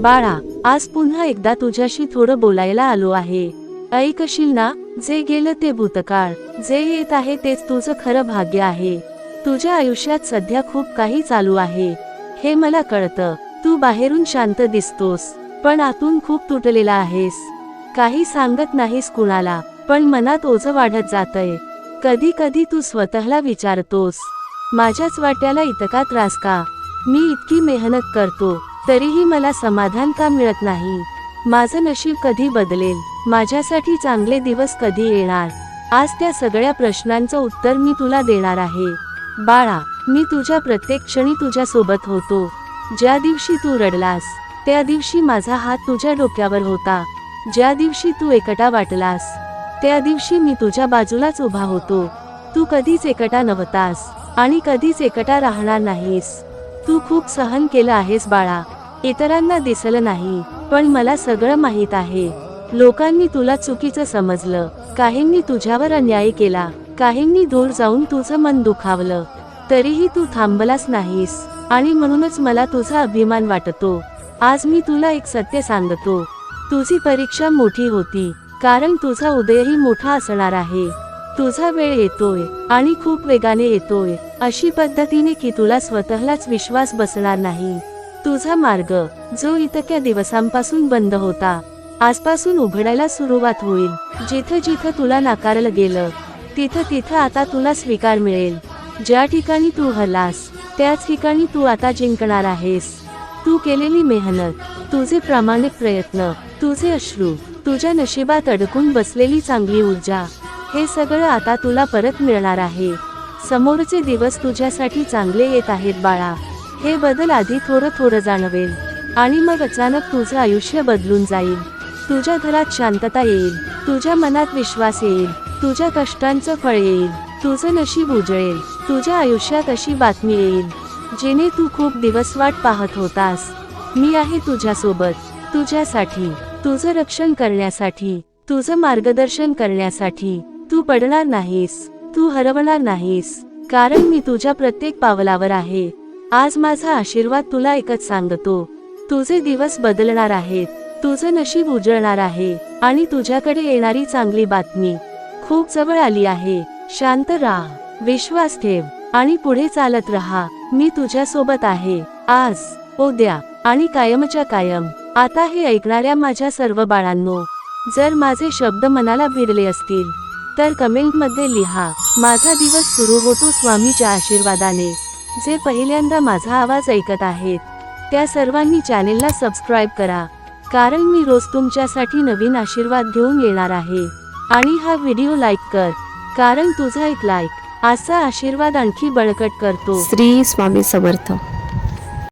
बाळा आज पुन्हा एकदा तुझ्याशी थोडं बोलायला आलो आहे. ऐकशील ना जे गेलं ते भूतकाळ जे येत आहे तेच तुझं खरं भाग्य आहे. तुझ्या आयुष्यात सध्या खूप काही चालू आहे. हे मला कळतं तू बाहेरून शांत दिसतोस पण आतून खूप तुटलेला आहेस. काही सांगत नाहीस कुणाला पण मनात ओझ वाढत जातंय. कधी कधी तू स्वतःला विचारतोस माझ्याच वाट्याला इतका त्रास का? मी इतकी मेहनत करतो तरीही मला समाधान का मिळत नाही? माझं नशीब कधी बदलेल? माझ्यासाठी चांगले दिवस कधी येणार? आज त्या सगळ्या प्रश्नांचं उत्तर मी तुला देणार आहे. बाळा मी तुझ्या प्रत्येक क्षणी तुझ्या सोबत होतो. ज्या दिवशी तू रडलास त्या दिवशी माझा हात तुझ्या डोक्यावर होता. ज्या दिवशी तू एकटा वाटलास त्या दिवशी मी तुझ्या बाजूलाच उभा होतो. तू कधीच एकटा नव्हतास आणि कधीच एकटा राहणार नाहीस. तू खूप सहन केलं आहेस बाळा. इतरांना दिसलं नाही पण मला सगळं माहीत आहे. लोकांनी तुला चुकीचं समजलं. काहींनी तुझ्यावर अन्याय केला. काहींनी दूर जाऊन तुझं मन दुखावलं. तरीही तू थांबलास नाहीस. आणि म्हणूनच मला तुझा अभिमान वाटतो. आज मी तुला एक सत्य सांगतो. तुझी परीक्षा मोठी होती. कारण तुझा उदयही मोठा असणार आहे. तुझा वेळ येतोय. आणि खूप वेगाने येतोय. अशी पद्धतीने की तुला स्वतःलाच विश्वास बसणार नाही. तुझा मार्ग जो इतक्या दिवसांपासून बंद होता आजपासून उघडायला सुरुवात होईल. जिथं जिथं तुला नाकारलं गेलं तिथं तिथं आता तुला स्वीकार मिळेल. ज्या ठिकाणी तू हलास त्याच ठिकाणी तू आता जिंकणार आहेस. तू केलेली मेहनत तुझे प्रामाणिक प्रयत्न तुझे अश्रू तुझ्या नशिबात अडकून बसलेली चांगली ऊर्जा हे सगळं आता तुला परत मिळणार आहे. समोरचे दिवस तुझ्यासाठी चांगले येत आहेत बाळा. हे बदल आधी थोडं थोडं जाणवेल. आणि मग अचानक तुझं आयुष्य बदलून जाईल. तुझ्या घरात शांतता येईल. तुझ्या मनात विश्वास येईल. तुझ्या कष्टांचं फळ येईल. तुझं नशीब उजळेल. तुझ्या आयुष्यात अशी बातमी येईल. जेणे तू खूप दिवस वाट पाहत होतास. मी आहे तुझ्यासोबत. तुझ्यासाठी. तुझं रक्षण करण्यासाठी. तुझं मार्गदर्शन करण्यासाठी. तू पडणार नाहीस. तू हरवणार नाहीस. कारण मी तुझ्या प्रत्येक पावलावर आहे. आज माझा आशीर्वाद तुला एकच सांगतो. तुझे दिवस बदलणार आहेत. तुझं नशीब उजळणार आहे. आणि तुझ्याकडे येणारी चांगली बातमी खूप जवळ आली आहे. शांत राहा. विश्वास ठेव. आणि पुढे चालत राहा. मी तुझ्या सोबत आहे. आज उद्या आणि कायमच्या कायम. आता हे ऐकणाऱ्या माझ्या सर्व बाळांनो जर माझे शब्द मनाला भिडले असतील तर कमेंटमध्ये लिहा. माझा दिवस सुरू होतो स्वामीच्या आशीर्वादाने. जे पहिल्यांदा माझा आवाज ऐकत आहेत त्या सर्वांनी चॅनेलला सबस्क्राईब करा कारण मी रोज तुमच्यासाठी नवीन आशीर्वाद घेऊन येणार आहे. आणि हा व्हिडिओ लाईक कर कारण तुझा एक लाईक असा आशीर्वाद आणखी बळकट करतो. श्री स्वामी समर्थ.